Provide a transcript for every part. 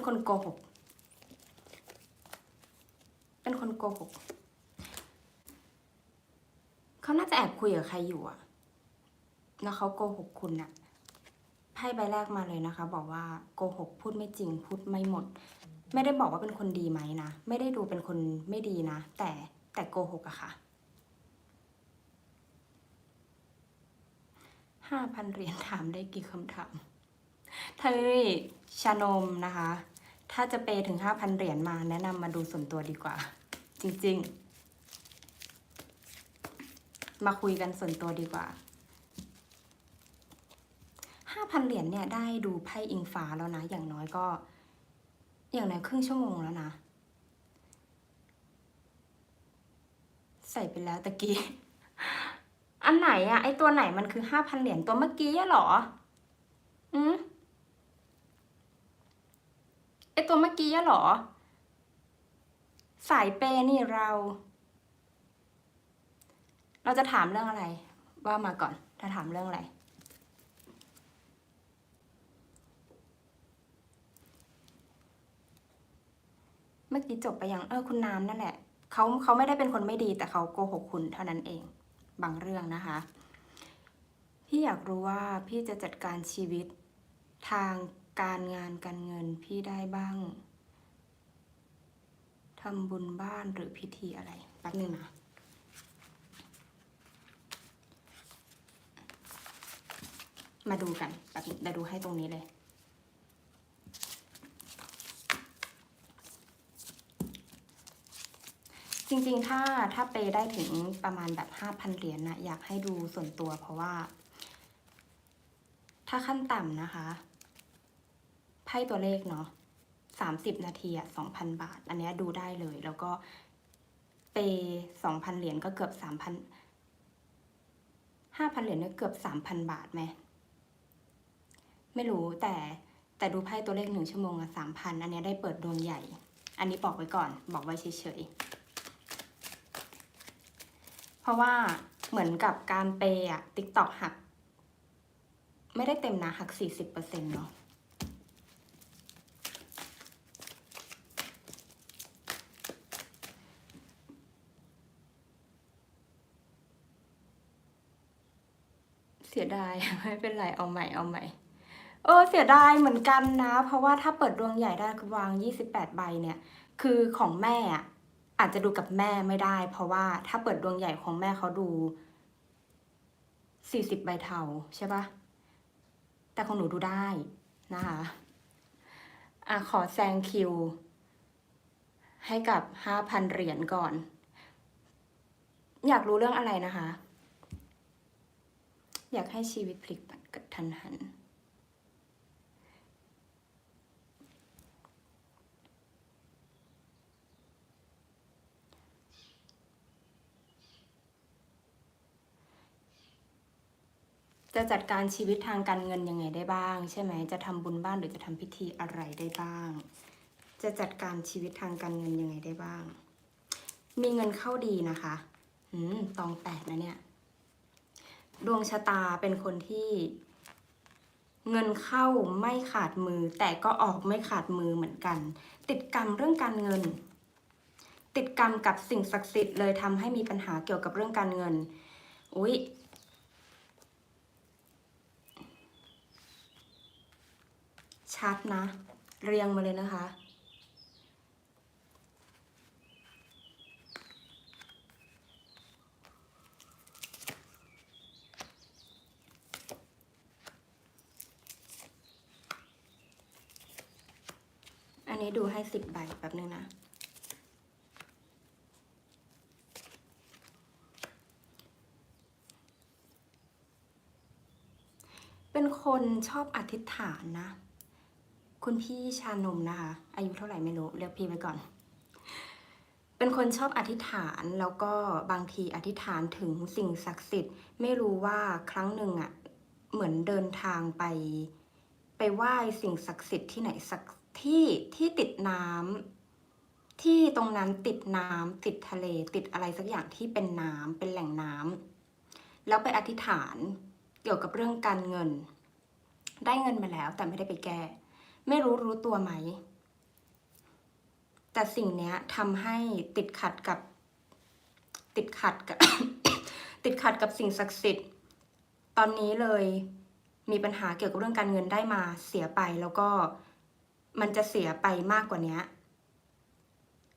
เป็นคนโกหก เป็นคนโกหก เขาน่าจะแอบคุยกับใครอยู่อะแล้วเขาโกหกคุณนะไพ่ใบแรกมาเลยนะคะ บอกว่าโกหกพูดไม่จริง พูดไม่หมด ไม่ได้บอกว่าเป็นคนดีไหมนะ ไม่ได้ดูเป็นคนไม่ดีนะ แต่แต่โกหกอะค่ะห้าพันเหรียญถามได้กี่คำถามเธอชานมนะคะ ถ้าจะเปย์ถึงห้าพันเหรียญมาแนะนำมาดูส่วนตัวดีกว่า จริง ๆ มาคุยกันส่วนตัวดีกว่าห้าพันเหรียญเนี่ยได้ดูไพ่อิงฟ้าแล้วนะ อย่างน้อยก็ อย่างน้อยครึ่งชั่วโมงแล้วนะ ใส่ไปแล้วตะกี้ อันไหนอะไอตัวไหนมันคือห้าพันเหรียญตัวเมื่อกี้อะหรอ อืมไอ ตัวเมื่อกี้อะเหรอ สายเปย์นี่เรา เราจะถามเรื่องอะไร ว่ามาก่อนถ้าถามเรื่องอะไร เมื่อกี้จบไปยังเออคุณน้ำนั่นแหละเขาเขาไม่ได้เป็นคนไม่ดีแต่เขาโกหกคุณเท่านั้นเอง บางเรื่องนะคะ พี่อยากรู้ว่าพี่จะจัดการชีวิตทาง การงานการเงินพี่ได้บ้างทำบุญบ้านหรือพิธีอะไรแป๊บนึงนะมาดูกันแป๊บเดี๋ยวดูให้ตรงนี้เลยจริงๆ ถ้าถ้าเปได้ถึงประมาณแบบห้าพันเหรียญนะอยากให้ดูส่วนตัวเพราะว่า ถ้าขั้นต่ำนะคะ ไพ่ตัวเลขเนาะสามสิบนาทีอะสองพันบาท อันเนี้ยดูได้เลย แล้วก็เปสองพันเหรียญก็เกือบสามพันห้าพันเหรียญเนี่ยเกือบสามพันบาทไหมไม่รู้แต่แต่ดูไพ่ตัวเลขหนึ่งชั่วโมงอะสามพันอันเนี้ยได้เปิดดวงใหญ่ อันนี้บอกไว้ก่อน บอกไว้เฉยๆ เพราะว่าเหมือนกับการเปย์อะติ๊กตอกหัก ไม่ได้เต็มนะหักสี่สิบเปอร์เซ็นต์เนาะเสียดาย ไม่เป็นไรเอาใหม่เอาใหม่เออเสียดายเหมือนกันนะ เพราะว่าถ้าเปิดดวงใหญ่ได้คือวาง 28 ใบเนี่ย คือของแม่อะอาจจะดูกับแม่ไม่ได้ เพราะว่าถ้าเปิดดวงใหญ่ของแม่เขาดู 40 ใบเทาใช่ปะแต่ของหนูดูได้นะคะอะขอแซงคิว ให้กับ 5,000 เหรียญก่อน อยากรู้เรื่องอะไรนะคะ อยากให้ชีวิตพลิกผันกระทันหัน จะจัดการชีวิตทางการเงินยังไงได้บ้าง ใช่ไหม จะทำบุญบ้านหรือจะทำพิธีอะไรได้บ้าง จะจัดการชีวิตทางการเงินยังไงได้บ้าง มีเงินเข้าดีนะคะ อืม ตองแปดนะเนี่ย ดวงชะตาเป็นคนที่ เงินเข้าไม่ขาดมือ แต่ก็ออกไม่ขาดมือเหมือนกัน ติดกรรมเรื่องการเงิน ติดกรรมกับสิ่งศักดิ์สิทธิ์เลยทำให้มีปัญหาเกี่ยวกับเรื่องการเงิน อุ๊ยชัดนะ เรียงมาเลยนะคะ นนี้ดูให้สิบใบแป๊บนึงนะเป็นคนชอบอธิษฐานนะ คุณพี่ชานมนะคะ อายุเท่าไหร่ไม่รู้ เรียกพี่ไว้ก่อน เป็นคนชอบอธิษฐานแล้วก็บางทีอธิษฐานถึงสิ่งศักดิ์สิทธิ์ ไม่รู้ว่าครั้งหนึ่งอะ่ะเหมือนเดินทางไป ไปไหว้สิ่งศักดิ์สิทธิ์ที่ไหนสัก ที่ที่ติดน้ำที่ตรงนั้นติดน้ำติดทะเล ติดอะไรสักอย่างที่เป็นน้ำเป็นแหล่งน้ำแล้วไปอธิษฐานเกี่ยวกับเรื่องการเงิน ได้เงินมาแล้วแต่ไม่ได้ไปแก้ ไม่รู้รู้ตัวไหม แต่สิ่งเนี้ยทำให้ติดขัดกับ ติดขัดกับ ติดขัดกับสิ่งศักดิ์สิทธิ์ ตอนนี้เลยมีปัญหาเกี่ยวกับเรื่องการเงินได้มาเสียไปแล้วก็ มันจะเสียไปมากกว่านี้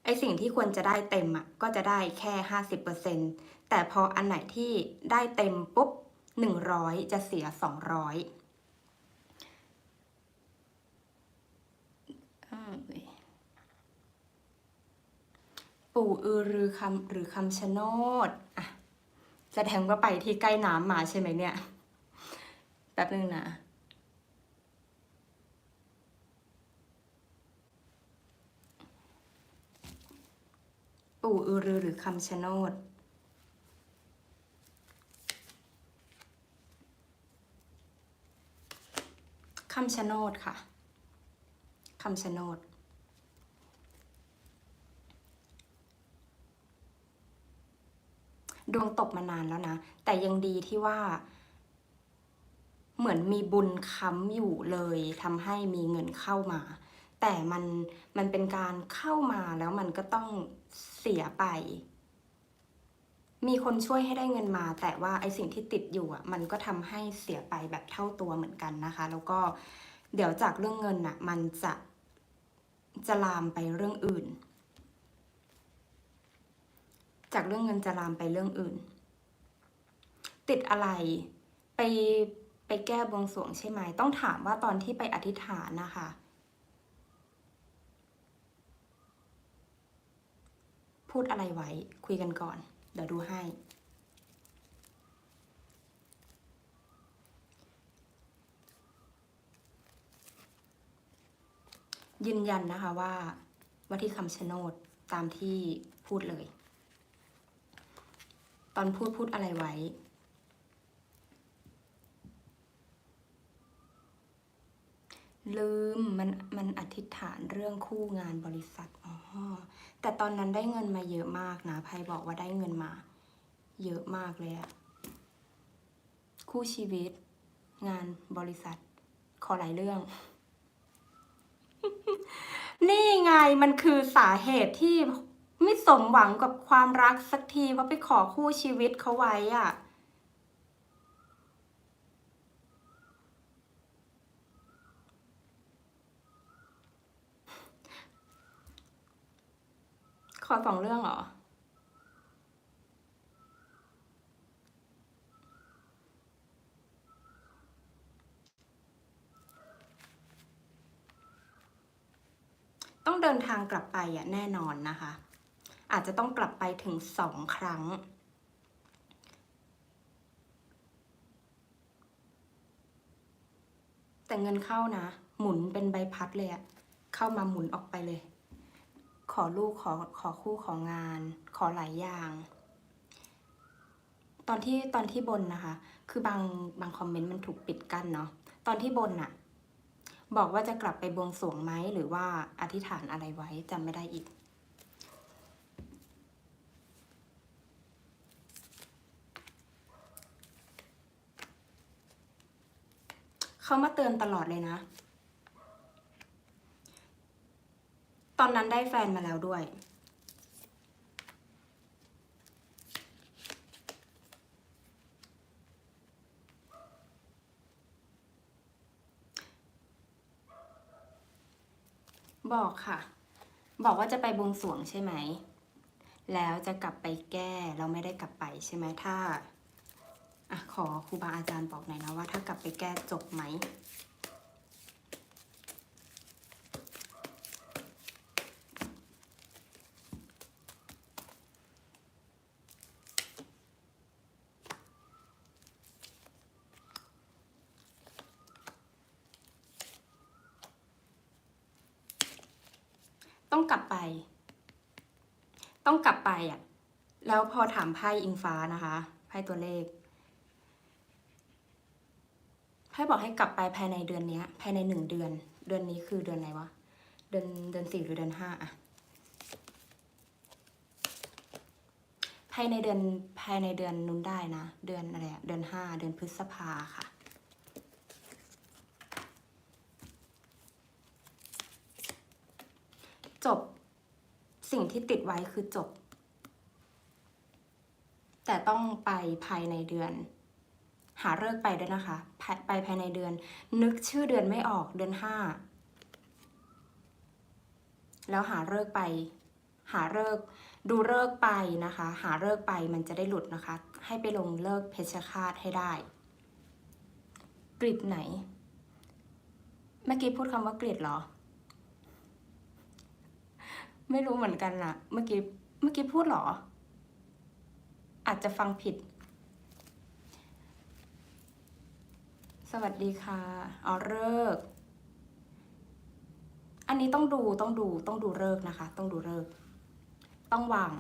ไอสิ่งที่ควรจะได้เต็มอะก็จะได้แค่ห้าสิบเปอร์เซ็นแต่พออันไหนที่ได้เต็มปุ๊บหนึ่งร้อยจะเสียสองร้อยปู่อือรือคำหรือคำชะโนดอะแสดงว่าไปที่ใกล้น้ำมาใช่ไหมเนี่ย แป๊บนึงนะ ปู่อือรือหรือคำชะโนดคำชะโนดค่ะคำชะโนดดวงตกมานานแล้วนะ แต่ยังดีที่ว่า เหมือนมีบุญค้ำอยู่เลยทำให้มีเงินเข้ามา แต่มันมันเป็นการเข้ามาแล้วมันก็ต้องเสียไป มีคนช่วยให้ได้เงินมา แต่ว่าไอสิ่งที่ติดอยู่อะมันก็ทำให้เสียไปแบบเท่าตัวเหมือนกันนะคะ แล้วก็เดี๋ยวจากเรื่องเงินอะมันจะจะลามไปเรื่องอื่น จากเรื่องเงินจะลามไปเรื่องอื่น ติดอะไรไปไปแก้บวงสรวงใช่ไหมต้องถามว่าตอนที่ไปอธิษฐานนะคะ พูดอะไรไว้คุยกันก่อน เดี๋ยวดูให้ ยืนยันนะคะว่าว่าที่คำชะโนดตามที่พูดเลย ตอนพูดพูดอะไรไว้ลืมมันมันอธิษฐานเรื่องคู่งานบริษัทอ๋อ แต่ตอนนั้นได้เงินมาเยอะมากนะไพบอกว่าได้เงินมา เยอะมากเลยอะคู่ชีวิต งานบริษัท ขอหลายเรื่อง นี่ไงมันคือสาเหตุที่ไม่สมหวังกับความรักสักทีเพราะไปขอคู่ชีวิตเขาไว้อะข อสองเรื่องเหรอ ต้องเดินทางกลับไปอะแน่นอนนะคะ อาจจะต้องกลับไปถึงสองครั้งแต่เงินเข้านะ หมุนเป็นใบพัดเลยอะเข้ามาหมุนออกไปเลย ขอลูกขอขอคู่ของงาน ขอหลายอย่าง ตอนที่ตอนที่บนนะคะ คือบางบางคอมเมนต์มันถูกปิดกั้นเนาะตอนที่บนอะบอกว่าจะกลับไปบวงสรวงไหมหรือว่าอธิษฐานอะไรไว้จำไม่ได้อีก เขามาเตือนตลอดเลยนะ ตอนนั้นได้แฟนมาแล้วด้วย บอกค่ะ บอกว่าจะไปบวงสรวงใช่ไหม แล้วจะกลับไปแก้เราไม่ได้กลับไปใช่ไหมถ้าอะขอครูบาอาจารย์บอกหน่อยนะว่าถ้ากลับไปแก้จบไหม ต้องกลับไป ต้องกลับไปอะ แล้ว พอถามไพ่อิงฟ้านะคะไพ่ตัวเลขไพ่บอกให้กลับไปภายในเดือนเนี้ยภายในหนึ่งเดือน เดือนนี้คือเดือนไหนวะเดือนเดือนสี่หรือเดือนห้าอะภายในเดือนภายในเดือนนู้นได้นะ เดือนอะไรเดือนห้าเดือนพฤษภาค่ะจบสิ่งที่ติดไว้คือจบ แต่ต้องไปภายในเดือน หาเลิกไปด้วยนะคะ ไปภายในเดือน นึกชื่อเดือนไม่ออกเดือนห้าแล้วหาเลิกไป หาเลิกดูเลิกไปนะคะ หาเลิกไปมันจะได้หลุดนะคะ ให้ไปลงเลิกเพชฌฆาตให้ได้กริดไหน เมื่อกี้พูดคำว่ากริดเหรอ ไม่รู้เหมือนกันล่ะเมื่อกี้เมื่อกี้พูดเหรอ อาจจะฟังผิด สวัสดีค่ะอ๋อเลิก อันนี้ต้องดูต้องดูต้องดูเลิกนะคะ ต้องดูเลิก ต้องวาง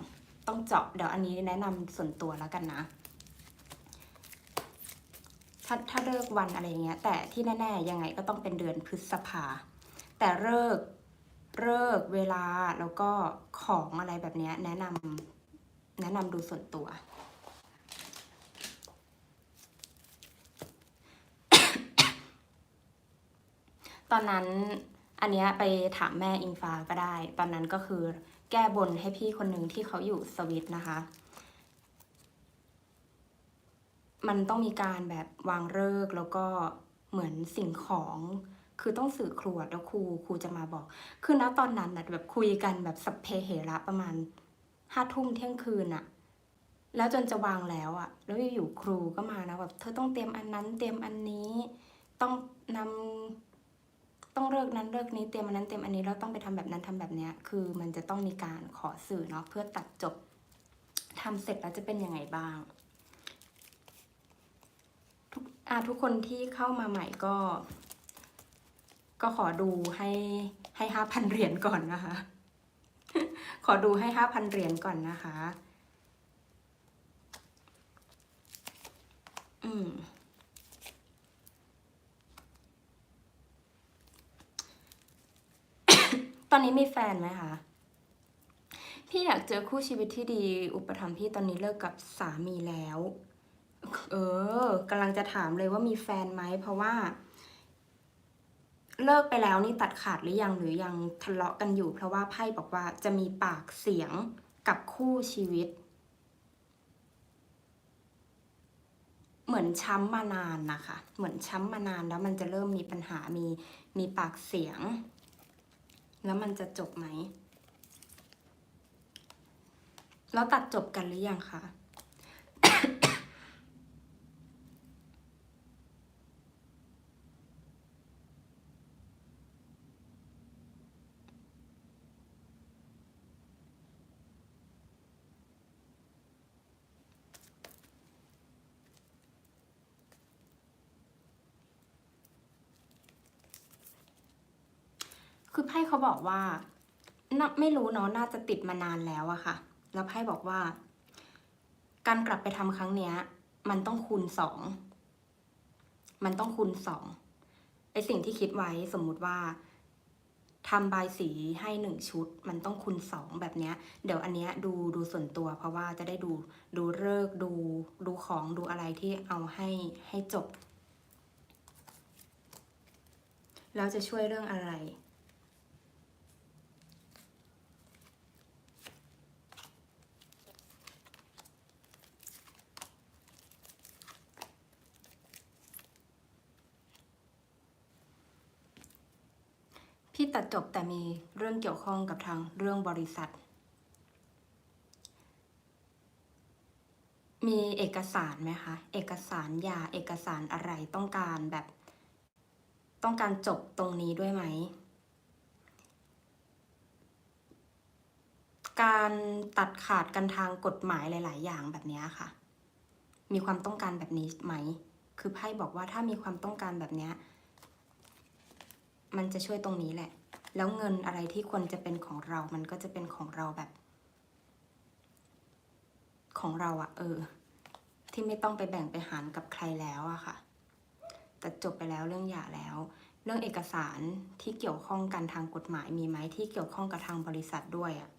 ต้องเจาะเดี๋ยวอันนี้แนะนำส่วนตัวแล้วกันนะถ้าถ้าเลิกวันอะไรอย่างเงี้ย แต่ที่แน่ๆยังไงก็ต้องเป็นเดือนพฤษภา แต่เลิกเลิกเวลาแล้วก็ของอะไรแบบเนี้ยแนะนำ แนะนำดูส่วนตัว ตอนนั้นอันเนี้ยไปถามแม่อิงฟ้าก็ได้ ตอนนั้นก็คือแก้บนให้พี่คนหนึ่งที่เขาอยู่สวิตนะคะ มันต้องมีการแบบวางเลิกแล้วก็เหมือนสิ่งของคือต้องสื่อครวดแล้วครูครูจะมาบอก คือณตอนนั้นนะแบบคุยกันแบบสัพเพเหระประมาณ ห้าทุ่มเที่ยงคืนอะแล้วจนจะวางแล้วอะแล้วอยู่ๆครูก็มานะแบบเธอต้องเตรียมอันนั้นเตรียมอันนี้ ต้องนำต้องเลิกนั้นเลิกนี้เตรียมอันนั้นเตรียมอันนี้แล้วต้องไปทำแบบนั้นทำแบบเนี้ย คือมันจะต้องมีการขอสื่อเนาะเพื่อตัดจบทำเสร็จแล้วจะเป็นยังไงบ้างทุกอาทุกคนที่เข้ามาใหม่ก็ ก็ขอดูให้ให้ห้าพันเหรียญก่อนนะคะ ขอดูให้ห้าพันเหรียญก่อนนะคะ อืมตอนนี้มีแฟนไหมคะ พี่อยากเจอคู่ชีวิตที่ดี อุปถัมภ์พี่ตอนนี้เลิกกับสามีแล้ว เออกำลังจะถามเลยว่ามีแฟนไหม เพราะว่า เลิกไปแล้วนี่ตัดขาดหรือยังหรือยังทะเลาะกันอยู่ เพราะว่าไพ่บอกว่าจะมีปากเสียงกับคู่ชีวิต เหมือนช้ำมานานนะคะ เหมือนช้ำมานานแล้วมันจะเริ่มมีปัญหามีมีปากเสียง แล้วมันจะจบไหมแล้วตัดจบกันหรือยังคะ บอกว่าน่าไม่รู้เนาะน่าจะติดมานานแล้วอะค่ะ แล้วไพ่บอกว่า การกลับไปทำครั้งเนี้ย มันต้องคูณสองมันต้องคูณสองไอสิ่งที่คิดไว้สมมุติว่าทำบายสีให้หนึ่งชุด มันต้องคูณสองแบบเนี้ย เดี๋ยวอันเนี้ยดูดูส่วนตัว เพราะว่าจะได้ดูดูเลิกดูดูของดูอะไรที่เอาให้ให้จบแล้วจะช่วยเรื่องอะไร พี่ตัดจบแต่มีเรื่องเกี่ยวข้องกับทางเรื่องบริษัท มีเอกสารไหมคะ เอกสารยาเอกสารอะไรต้องการแบบ ต้องการจบตรงนี้ด้วยไหม การตัดขาดกันทางกฎหมายหลาย ๆ อย่างแบบนี้ค่ะ มีความต้องการแบบนี้ไหม คือไพ่บอกว่าถ้ามีความต้องการแบบนี้ มันจะช่วยตรงนี้แหละ แล้วเงินอะไรที่ควรจะเป็นของเรา มันก็จะเป็นของเราแบบ ของเราอะเออ ที่ไม่ต้องไปแบ่งไปหารกับใครแล้วอะค่ะ แต่จบไปแล้วเรื่องหย่าแล้ว เรื่องเอกสารที่เกี่ยวข้องกันทางกฎหมายมีไหมที่เกี่ยวข้องกับทางบริษัทด้วยอะ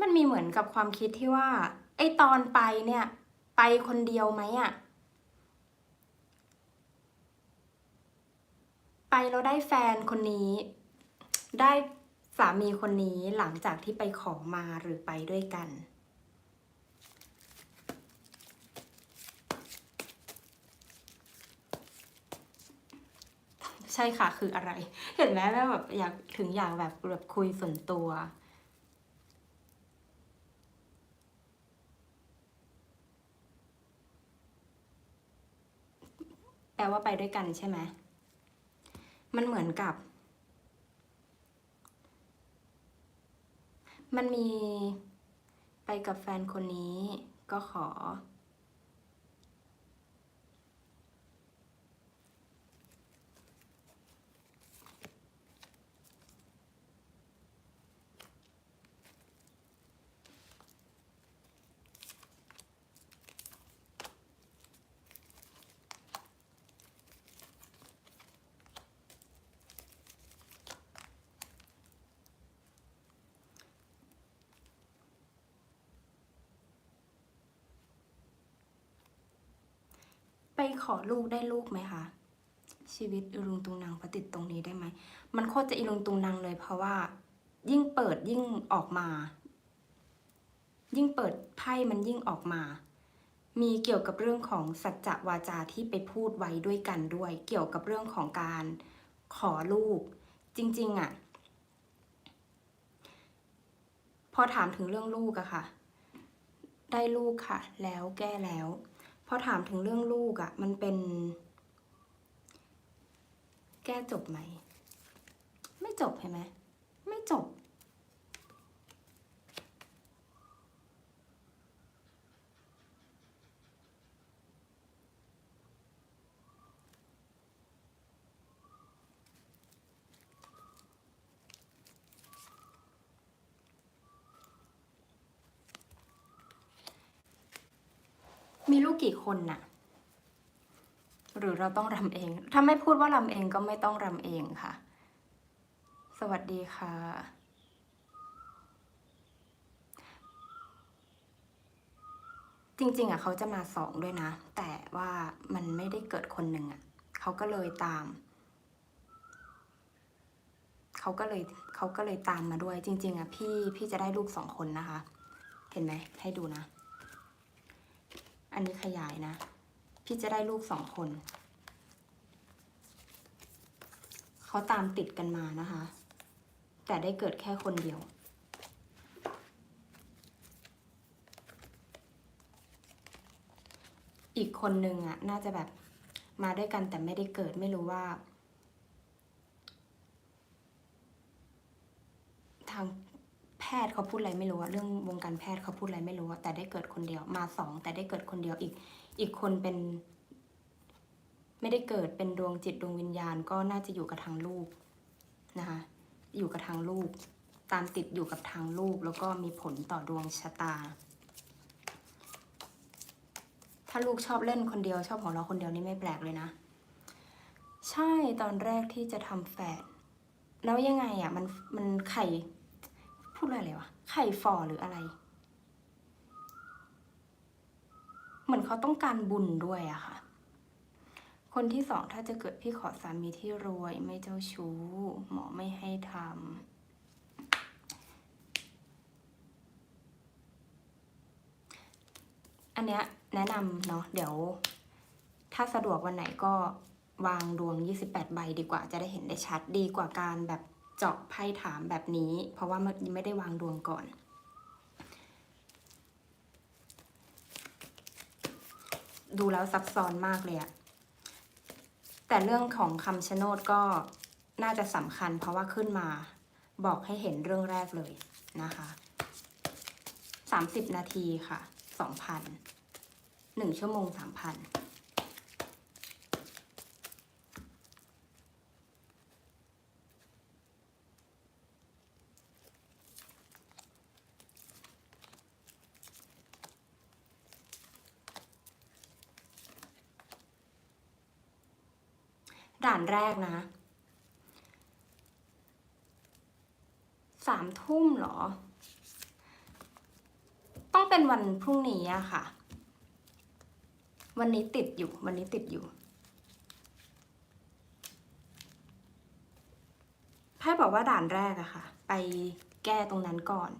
มันมีเหมือนกับความคิดที่ว่า ไอตอนไปเนี่ย ไปคนเดียวไหมอะไปเราได้แฟนคนนี้ ได้สามีคนนี้หลังจากที่ไปขอมาหรือไปด้วยกัน ใช่ค่ะคืออะไร เห็นไหมแม่แบบอยากถึงอยากแบบแบบคุยส่วนตัว แปลว่าไปด้วยกันใช่ไหมมันเหมือนกับ มันมีไปกับแฟนคนนี้ก็ขอ ขอลูกได้ลูกไหมคะชีวิตอีลุงตุงนางประติดตรงนี้ได้ไหม มันโคตรจะอีลุงตุงนางเลยเพราะว่า ยิ่งเปิดยิ่งออกมา ยิ่งเปิดไพ่มันยิ่งออกมา มีเกี่ยวกับเรื่องของสัจจะวาจาที่ไปพูดไว้ด้วยกันด้วย เกี่ยวกับเรื่องของการขอลูก จริง ๆอะ่ะ พอถามถึงเรื่องลูกอะค่ะ ได้ลูกค่ะ แล้วแก้แล้ว พอถามถึงเรื่องลูกอะ่ะ มันเป็น แก้จบไหม ไม่จบเห็นไหม ไม่จบ มีลูกกี่คนน่ะ หรือเราต้องรำเอง ถ้าไม่พูดว่ารำเองก็ไม่ต้องรำเองค่ะ สวัสดีค่ะ จริงๆอะเขาจะมาสองด้วยนะ แต่ว่ามันไม่ได้เกิดคนหนึ่งอะเขาก็เลยตามเขาก็เลยเขาก็เลยตามมาด้วย จริง ๆอะพี่พี่จะได้ลูกสองคนนะคะ เห็นไหมให้ดูนะ อันนี้ขยายนะ พี่จะได้ลูกสองคน เขาตามติดกันมานะคะ แต่ได้เกิดแค่คนเดียวอีกคนนึงอะน่าจะแบบมาด้วยกันแต่ไม่ได้เกิดไม่รู้ว่า ทาง ทย์เขาพูดอะไรไม่รู้อะเรื่องวงการแพทย์เขาพูดอะไรไม่รู้อะแต่ได้เกิดคนเดียวมาสองแต่ได้เกิดคนเดียวอีก อีกคนเป็น ไม่ได้เกิดเป็นดวงจิตดวงวิญญาณก็น่าจะอยู่กับทางลูกนะคะอยู่กับทางลูก ตามติดอยู่กับทางลูกแล้วก็มีผลต่อดวงชะตา ถ้าลูกชอบเล่นคนเดียวชอบของเราคนเดียวนี่ไม่แปลกเลยนะ ใช่ตอนแรกที่จะทำแฝดแล้วยังไงอะมันมันไข่ พูดอะไรเลยวะ ไข่ฝ่อหรืออะไร เหมือนเขาต้องการบุญด้วยอะค่ะ คนที่สองถ้าจะเกิดพี่ขอสามีที่รวยไม่เจ้าชู้ หมอไม่ให้ทำอันเนี้ยแนะนำเนาะเดี๋ยว ถ้าสะดวกวันไหนก็วางดวง 28 ใบดีกว่าจะได้เห็นได้ชัดดีกว่าการแบบ เจาะไพ่ถามแบบนี้ เพราะว่ามันไม่ได้วางดวงก่อน ดูแล้วซับซ้อนมากเลยอะแต่เรื่องของคำชะโนดก็น่าจะสำคัญ เพราะว่าขึ้นมาบอกให้เห็นเรื่องแรกเลยนะคะ 30 นาทีค่ะ 2,000 1 ชั่วโมง 3,000 แรกนะสามทุ่มหรอ ต้องเป็นวันพรุ่งนี้อะค่ะ วันนี้ติดอยู่ วันนี้ติดอยู่ไพ่บอกว่าด่านแรกอะค่ะ ไปแก้ตรงนั้นก่อน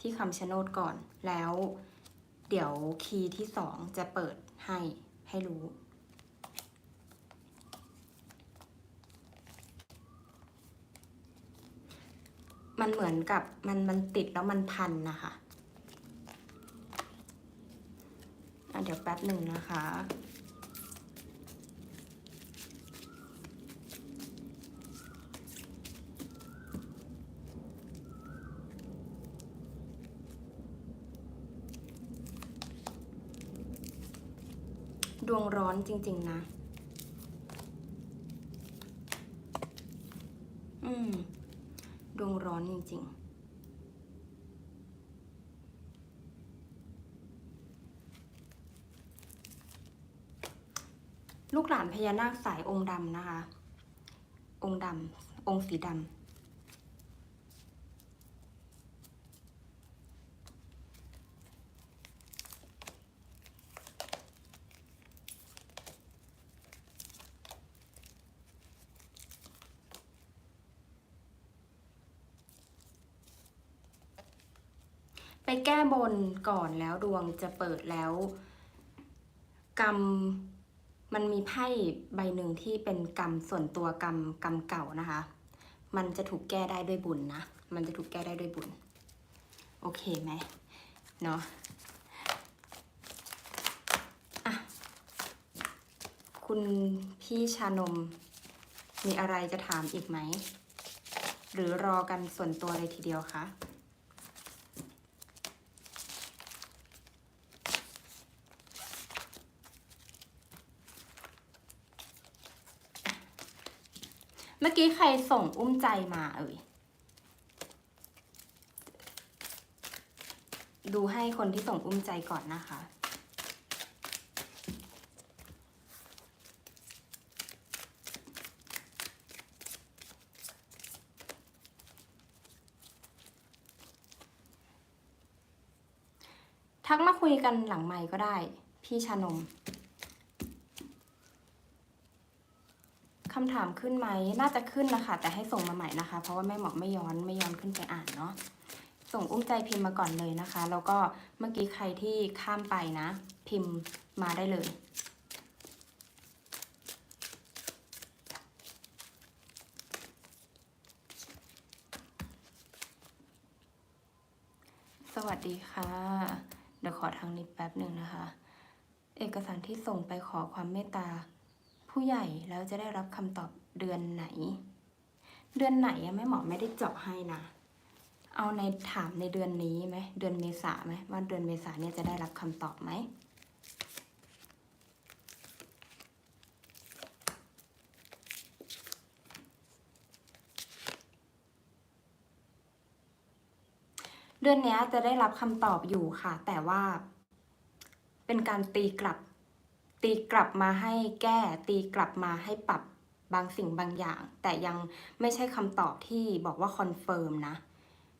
ที่คำชะโนดก่อนแล้ว เดี๋ยวคีย์ที่สองจะเปิดให้ให้รู้ มันเหมือนกับมันมันติดแล้วมันพันนะคะเดี๋ยวแป๊บหนึ่งนะคะ ดวงร้อนจริง ๆ นะ อืม ดวงร้อนจริง ๆลูกหลานพญานาคสายองค์ดำนะคะ องค์ดำองค์สีดำ ไปแก้บนก่อนแล้วดวงจะเปิดแล้ว กรรมมันมีไพ่ใบหนึ่งที่เป็นกรรมส่วนตัวกรรมกรรมเก่านะคะ มันจะถูกแก้ได้ด้วยบุญนะ มันจะถูกแก้ได้ด้วยบุญ โอเคไหมเนาะอะคุณพี่ชานมมีอะไรจะถามอีกไหม หรือรอกันส่วนตัวเลยทีเดียวคะ เมื่อกี้ใครส่งอุ้มใจมาเอ่ย ดูให้คนที่ส่งอุ้มใจก่อนนะคะ ทักมาคุยกันหลังไมค์ก็ได้ พี่ชานม คำถามขึ้นไหม น่าจะขึ้นนะคะ แต่ให้ส่งมาใหม่นะคะ เพราะว่าแม่หมอกไม่ย้อนไม่ย้อนขึ้นไปอ่านเนาะ ส่งอุ้มใจพิมพ์มาก่อนเลยนะคะ แล้วก็เมื่อกี้ใครที่ข้ามไปนะ พิมพ์มาได้เลยสวัสดีค่ะ เดี๋ยวขอทางนี้แป๊บหนึ่งนะคะ เอกสารที่ส่งไปขอความเมตตา ผู้ใหญ่แล้วจะได้รับคำตอบเดือนไหน เดือนไหนอะแม่หมอไม่ได้เจาะให้นะเอาในถามในเดือนนี้ไหมเดือนเมษาไหมว่าเดือนเมษาเนี่ยจะได้รับคำตอบไหมเดือนเนี้ยจะได้รับคำตอบอยู่ค่ะ แต่ว่าเป็นการตีกลับ ตีกลับมาให้แก้ ตีกลับมาให้ปรับบางสิ่งบางอย่าง แต่ยังไม่ใช่คำตอบที่บอกว่าคอนเฟิร์มนะ